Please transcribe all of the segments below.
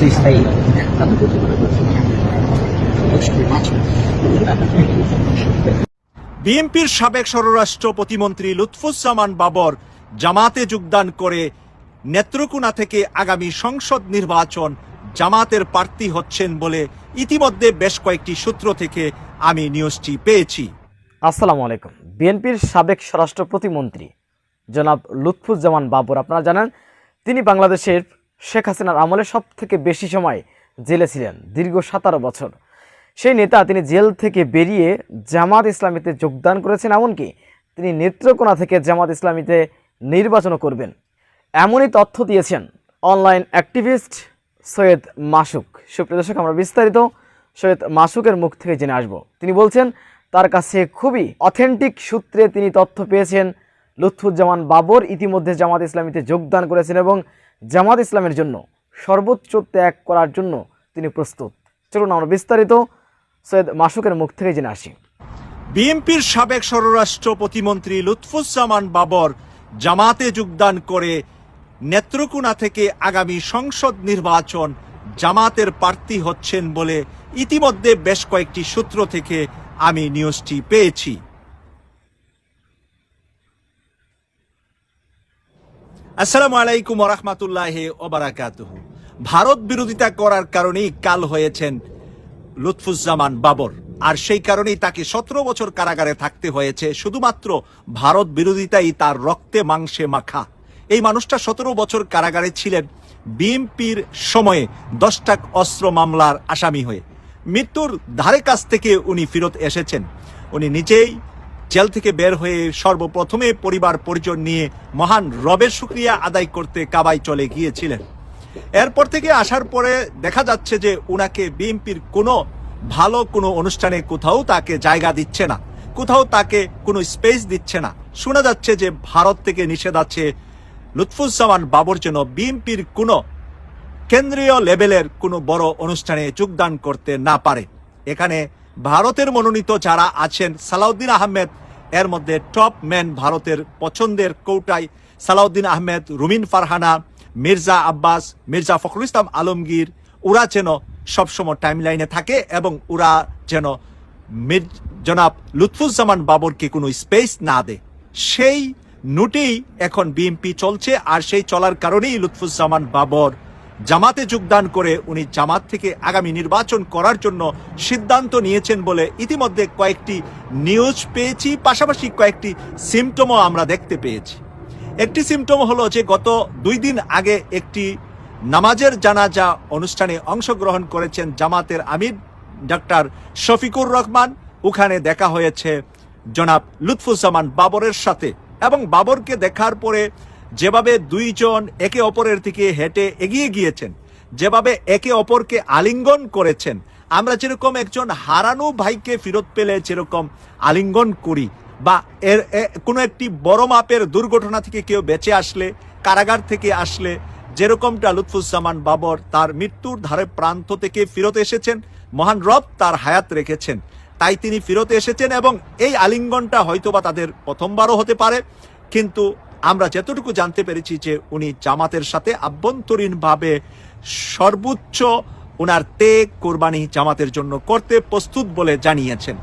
say stay. বিএনপির সাবেক স্বরাষ্ট্র প্রতিমন্ত্রী লুৎফুজ্জামান বাবর জামাতে যোগদান করে নেত্রকোনা থেকে আগামী সংসদ নির্বাচন জামাতের প্রার্থী হচ্ছেন বলে ইতিমধ্যে বেশ কয়েকটি সূত্র থেকে আমি নিউজটি পেয়েছি আসসালামু আলাইকুম বিএনপির সাবেক স্বরাষ্ট্র প্রতিমন্ত্রী জনাব লুৎফুজ্জামান বাবর আপনারা জানেন তিনি বাংলাদেশের শেখ হাসিনার আমলে সব থেকে বেশি সময় জেলে ছিলেন, দীর্ঘ সতেরো বছর। সেই নেতা তিনি জেল থেকে বেরিয়ে জামাত ইসলামীতে যোগদান করেছেন, এমনকি তিনি নেত্রকোনা থেকে জামাত ইসলামীতে নির্বাচনও করবেন। এমনই তথ্য দিয়েছেন অনলাইন অ্যাক্টিভিস্ট সৈয়দ মাসুক। সুপ্রিয় দর্শক, আমরা বিস্তারিত সৈয়দ মাসুকের মুখ থেকে জেনে আসব। তিনি বলছেন, তার কাছে খুবই অথেন্টিক সূত্রে তিনি তথ্য পেয়েছেন, লুৎফুজ্জামান বাবর ইতিমধ্যে জামাত ইসলামীতে যোগদান করেছেন এবং জামাত ইসলামের জন্য সর্বোচ্চ ত্যাগ করার জন্য তিনি প্রস্তুত। চলুন আমরা বিস্তারিত সৈয়দ মাসুকের মুখ থেকে জেনে আসি। বিএনপির সাবেক স্বরাষ্ট্র প্রতিমন্ত্রী লুৎফুজ্জামান বাবর জামাতে যোগদান করে নেত্রকোনা থেকে আগামী সংসদ নির্বাচন জামাতের প্রার্থী হচ্ছেন বলে ইতিমধ্যে বেশ কয়েকটি সূত্র থেকে আমি নিউজটি পেয়েছি। আসসালামু আলাইকুম রহমতুল্লাহ ওবারাকাতুহু। ভারত বিরোধিতা করার কারণেই কাল হয়েছেন লুৎফুজ্জামান বাবর। আর সেই কারণেই তাকে সতেরো বছর কারাগারে থাকতে হয়েছে। শুধুমাত্র ভারত বিরোধিতাই তার রক্তে মাংসে মাখা। এই মানুষটা সতেরো বছর কারাগারে ছিলেন। বিএনপির সময়ে দশটা অস্ত্র মামলার আসামি হয়ে। মৃত্যুর ধারে কাছ থেকে উনি ফেরত এসেছেন। উনি নিজেই জেল থেকে বের হয়ে সর্বপ্রথমে পরিবার পরিজন নিয়ে মহান রবের শুক্রিয়া আদায় করতে কাবাই চলে গিয়েছিলেন। এরপর থেকে আসার পরে দেখা যাচ্ছে যে উনাকে বিএনপির কোনো ভালো কোনো অনুষ্ঠানে কোথাও তাকে জায়গা দিচ্ছে না, কোথাও তাকে কোনো স্পেস দিচ্ছে না। শোনা যাচ্ছে যে ভারত থেকে নিষেধ আছে লুৎফুজ্জামান বাবর যেন বিএনপির কোনো কেন্দ্রীয় লেভেলের কোনো বড় অনুষ্ঠানে যোগদান করতে না পারে। এখানে ভারতের মনোনীত যারা আছেন সালাউদ্দিন আহমেদ, এর মধ্যে টপ ম্যান ভারতের পছন্দের কৌটাই সালাউদ্দিন আহমেদ, রুমিন ফারহানা, মির্জা আব্বাস, মির্জা ফখরুল ইসলাম আলমগীর। ওরা যেন সবসময় টাইম লাইনে থাকে এবং ওরা যেন মির, জনাব লুৎফুজ্জামান বাবরকে কোনো স্পেস না দেয়। সেই নোটেই এখন বিএনপি চলছে আর সেই চলার কারণেই লুৎফুজ্জামান বাবর জামাতে যোগদান করে উনি জামাত থেকে আগামী নির্বাচন করার জন্য সিদ্ধান্ত নিয়েছেন বলে ইতিমধ্যে কয়েকটি নিউজ পেয়েছি, পাশাপাশি কয়েকটি সিমটমও আমরা দেখতে পেয়েছি। একটি সিমটম হলো যে গত দুই দিন আগে একটি নামাজের জানাজা অনুষ্ঠানে অংশগ্রহণ করেছেন জামাতের আমির ডক্টর শফিকুর রহমান। ওখানে দেখা হয়েছে জনাব লুৎফুজ্জামান বাবরের সাথে এবং বাবরকে দেখার পরে যেভাবে দুইজন একে অপরের দিকে হেঁটে এগিয়ে গিয়েছেন, যেভাবে একে অপরকে আলিঙ্গন করেছেন, আমরা যেরকম একজন হারানো ভাইকে ফেরত পেলে যেরকম আলিঙ্গন করি বা এর কোনো একটি বড় মাপের দুর্ঘটনা থেকে কেউ বেঁচে আসলে, কারাগার থেকে আসলে, যেরকমটা লুৎফুজ্জামান বাবর তার মৃত্যুর ধারে প্রান্ত থেকে ফেরত এসেছেন, মহান রব তার হায়াত রেখেছেন, তাই তিনি ফেরত এসেছেন এবং এই আলিঙ্গনটা হয়তোবা তাদের প্রথমবারও হতে পারে, কিন্তু আমরা যতটুকু জানতে পেরেছি যে উনি জামাতের সাথে আভ্যন্তরীণভাবে সর্বোচ্চ ওনার তেগ কোরবানি জামাতের জন্য করতে প্রস্তুত বলে জানিয়েছেন।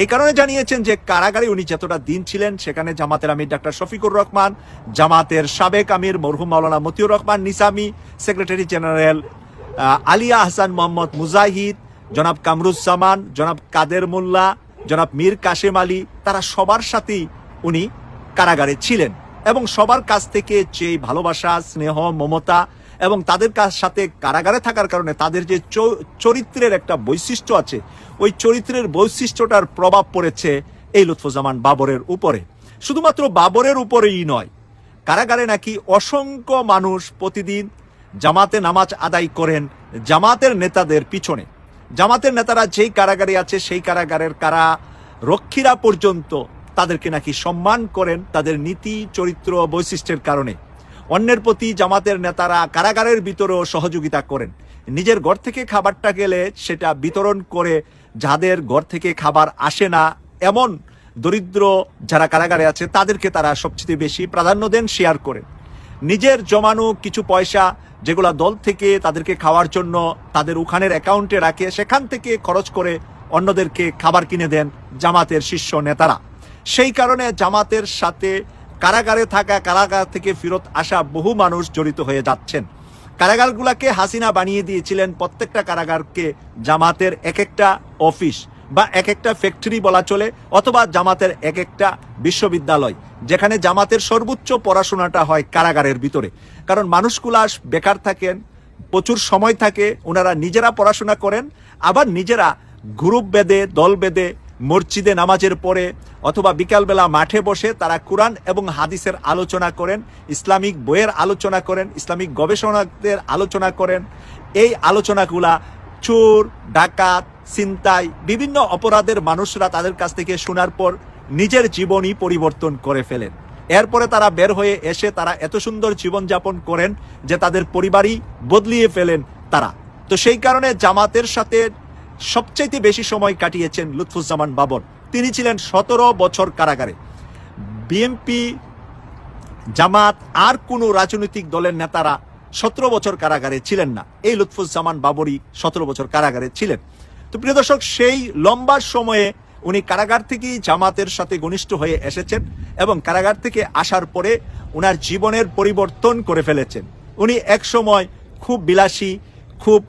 এই কারণে জানিয়েছেন যে কারাগারে উনি যতটা দিন ছিলেন, সেখানে জামাতের আমির ডাক্তার শফিকুর রহমান, জামাতের সাবেক আমির মরহুম মাওলানা মতিউর রহমান নিসামি, সেক্রেটারি জেনারেল আলিয়া হাসান মোহাম্মদ মুজাহিদ, জনাব কামরুজ্জামান, জনাব কাদের মোল্লা, জনাব মীর কাশেম আলী, তারা সবার সাথেই উনি কারাগারে ছিলেন। এবং সবার কাছ থেকে যে ভালোবাসা, স্নেহ, মমতা এবং তাদের কাছ সাথে কারাগারে থাকার কারণে তাদের যে চরিত্রের একটা বৈশিষ্ট্য আছে, ওই চরিত্রের বৈশিষ্ট্যটার প্রভাব পড়েছে এই লুৎফুজ্জামান বাবরের উপরে। শুধুমাত্র বাবরের উপরেই নয়, কারাগারে নাকি অসংখ্য মানুষ প্রতিদিন জামাতে নামাজ আদায় করেন জামাতের নেতাদের পিছনে। জামাতের নেতারা যেই কারাগারে আছে, সেই কারাগারের কারা, রক্ষীরা পর্যন্ত তাদেরকে নাকি সম্মান করেন তাদের নীতি, চরিত্র বৈশিষ্ট্যের কারণে। অন্যের প্রতি জামাতের নেতারা কারাগারের ভিতরেও সহযোগিতা করেন। নিজের ঘর থেকে খাবারটা গেলে সেটা বিতরণ করে যাদের ঘর থেকে খাবার আসে না, এমন দরিদ্র যারা কারাগারে আছে, তাদেরকে তারা সবচেয়ে বেশি প্রাধান্য দেন, শেয়ার করেন। নিজের জমানো কিছু পয়সা যেগুলা দল থেকে তাদেরকে খাওয়ার জন্য তাদের ওখানের অ্যাকাউন্টে রাখে, সেখান থেকে খরচ করে অন্যদেরকে খাবার কিনে দেন জামাতের শীর্ষ নেতারা। সেই কারণে জামাতের সাথে কারাগারে থাকা, কারাগার থেকে ফেরত আসা বহু মানুষ জড়িত হয়ে যাচ্ছেন। কারাগারগুলাকে হাসিনা বানিয়ে দিয়েছিলেন প্রত্যেকটা কারাগারকে জামাতের এক একটা অফিস বা এক একটা ফ্যাক্টরি বলা চলে, অথবা জামাতের এক একটা বিশ্ববিদ্যালয়, যেখানে জামাতের সর্বোচ্চ পড়াশোনাটা হয় কারাগারের ভিতরে। কারণ মানুষগুলা বেকার থাকেন, প্রচুর সময় থাকে, ওনারা নিজেরা পড়াশোনা করেন, আবার নিজেরা গ্রুপ বেদে দল বেদে মসজিদে নামাজের পরে অথবা বিকালবেলা মাঠে বসে তারা কোরআন এবং হাদিসের আলোচনা করেন, ইসলামিক বইয়ের আলোচনা করেন, ইসলামিক গবেষণাদের আলোচনা করেন। এই আলোচনাগুলা চোর, ডাকাত চিন্তাই বিভিন্ন অপরাধের মানুষরা তাদের কাছ থেকে শোনার পর নিজের জীবনই পরিবর্তন করে ফেলেন। এরপরে তারা বের হয়ে এসে তারা এত সুন্দর জীবনযাপন করেন যে তাদের পরিবারই বদলিয়ে ফেলেন তারা। তো সেই কারণে জামাতের সাথে সবচাইতে বেশি সময় কাটিয়েছেন লুৎফুজ্জামান বাবর। তিনি ছিলেন সতেরো বছর কারাগারে। বিএনপি, জামাত আর কোনো রাজনৈতিক দলের নেতারা সতেরো বছর কারাগারে ছিলেন না। এই লুৎফুজ্জামান বাবরই সতেরো বছর কারাগারে ছিলেন। তো প্রিয় দর্শক, সেই লম্বা সময়ে উনি কারাগার থেকেই জামাতের সাথে ঘনিষ্ঠ হয়ে এসেছেন এবং কারাগার থেকে আসার পরে ওনার জীবনের পরিবর্তন করে ফেলেছেন। উনি এক সময় খুব বিলাসী, খুব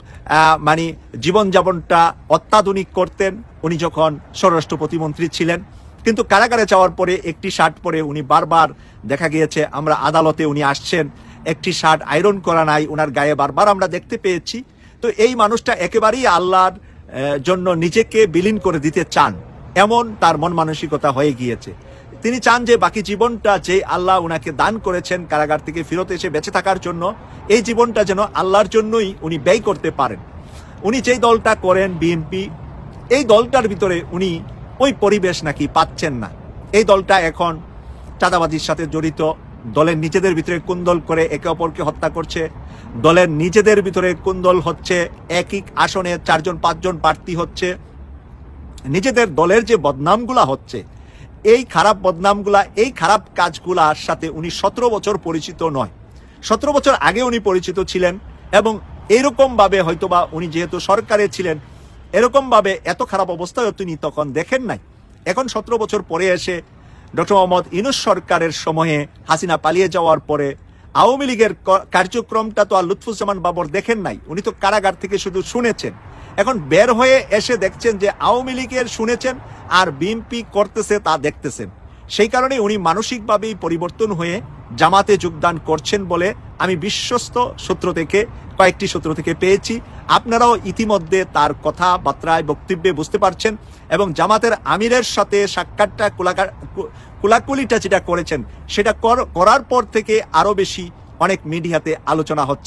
মানে জীবনযাপনটা অত্যাধুনিক করতেন। উনি যখন স্বরাষ্ট্র প্রতিমন্ত্রী ছিলেন। কিন্তু কারাগারে যাওয়ার পরে একটি শার্ট পরে উনি বারবার দেখা গিয়েছে, আমরা আদালতে উনি আসছেন। একটি শার্ট আয়রন করা নাই ওনার গায়ে বারবার আমরা দেখতে পেয়েছি। তো এই মানুষটা একেবারেই আল্লাহর জন্য নিজেকে বিলীন করে দিতে চান। এমন তার মন মানসিকতা হয়ে গিয়েছে। তিনি চান যে বাকি জীবনটা যে আল্লাহ উনাকে দান করেছেন কারাগার থেকে ফেরত এসে বেঁচে থাকার জন্য, এই জীবনটা যেন আল্লাহর জন্যই উনি ব্যয় করতে পারেন। উনি যেই দলটা করেন, বিএনপি, এই দলটার ভিতরে উনি ওই পরিবেশ নাকি পাচ্ছেন না। এই দলটা এখন চাঁদাবাজির সাথে জড়িত, দলের নিজেদের ভিতরে কুন্দল করে একে অপরকে হত্যা করছে, দলের নিজেদের ভিতরে কুন্দল হচ্ছে এক এক আসনে চারজন, পাঁচজন প্রার্থী হচ্ছে, নিজেদের দলের যে বদনামগুলা হচ্ছে এই খারাপ বদনামগুলা, এই খারাপ কাজগুলার সাথে উনি সতেরো বছর পরিচিত নয়। সতেরো বছর আগে উনি পরিচিত ছিলেন এবং এরকম ভাবে হয়তোবা উনি যেহেতু সরকারে ছিলেন এরকমভাবে এত খারাপ অবস্থায় তিনি তখন দেখেন নাই। এখন সতেরো বছর পরে এসে ডক্টর মোহাম্মদ ইনুস সরকারের সময়ে হাসিনা পালিয়ে যাওয়ার পরে আওয়ামী লীগের কার্যক্রমটা তো আর লুৎফুজ্জামান বাবর দেখেন নাই। উনি তো কারাগার থেকে শুধু শুনেছেন। এখন বের হয়ে এসে দেখছেন যে আওয়ামী লীগের শুনেছেন আর বিএনপি করতেছে তা দেখতেছেন। সেই কারণে উনি মানসিকভাবেই পরিবর্তন হয়ে জামাতে যোগদান করছেন বলে আমি বিশ্বস্ত সূত্র থেকে, কয়েকটি সূত্র থেকে পেয়েছি। আপনারাও ইতিমধ্যে তার কথাবার্তায়, বক্তব্যে বুঝতে পারছেন এবং জামাতের আমিরের সাথে সাক্ষাৎটা, কোলাকা- কু- কোলাকুলিটা যেটা করেছেন, সেটা কর- করার পর থেকে আরও বেশি অনেক মিডিয়াতে আলোচনা হচ্ছে।